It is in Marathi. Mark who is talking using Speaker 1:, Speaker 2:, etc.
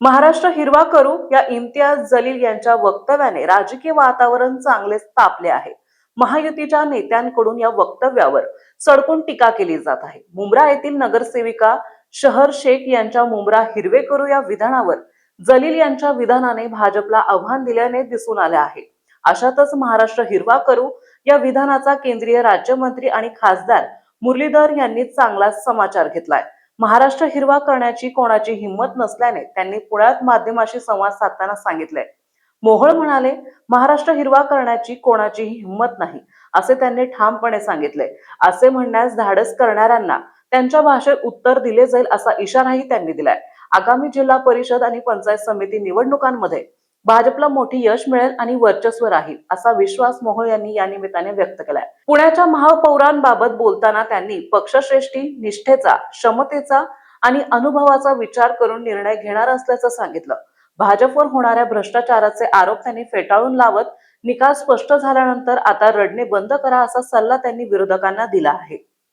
Speaker 1: महाराष्ट्र हिरवा करू या इम्तियाज जलील यांच्या वक्तव्याने राजकीय वातावरण चांगलेच तापले आहे. महायुतीच्या नेत्यांकडून या वक्तव्यावर सडकून टीका केली जात आहे. मुंब्रा येथील नगरसेविका शहर शेख यांच्या मुंब्रा हिरवे करू या विधानावर जलील यांच्या विधानाने भाजपला आव्हान दिल्याने दिसून आले आहे. अशातच महाराष्ट्र हिरवा करू या विधानाचा केंद्रीय राज्यमंत्री आणि खासदार मुरलीधर यांनी चांगलाच समाचार घेतलाय. महाराष्ट्र हिरवा करण्याची कोणाची हिंमत नसल्याने त्यांनी पुण्यात माध्यमाशी संवाद साधताना सांगितले मोहोळ म्हणाले महाराष्ट्र हिरवा करण्याची कोणाचीही हिंमत नाही असे त्यांनी ठामपणे सांगितले असे म्हणण्यास धाडस करणाऱ्यांना त्यांच्या भाषेत उत्तर दिले जाईल असा इशाराही त्यांनी दिलाय. आगामी जिल्हा परिषद आणि पंचायत समिती निवडणुकांमध्ये भाजपला मोठी यश मिळेल आणि वर्चस्व राहील असा विश्वास मोहोळ यांनी या निमित्ताने व्यक्त केलाय. पुण्याच्या महापौरांबाबत बोलताना त्यांनी पक्षश्रेष्ठी निष्ठेचा क्षमतेचा आणि अनुभवाचा विचार करून निर्णय घेणार असल्याचं सांगितलं. भाजपवर होणाऱ्या भ्रष्टाचाराचे आरोप त्यांनी फेटाळून लावत निकाल स्पष्ट झाल्यानंतर आता रडणे बंद करा असा सल्ला त्यांनी विरोधकांना दिला आहे.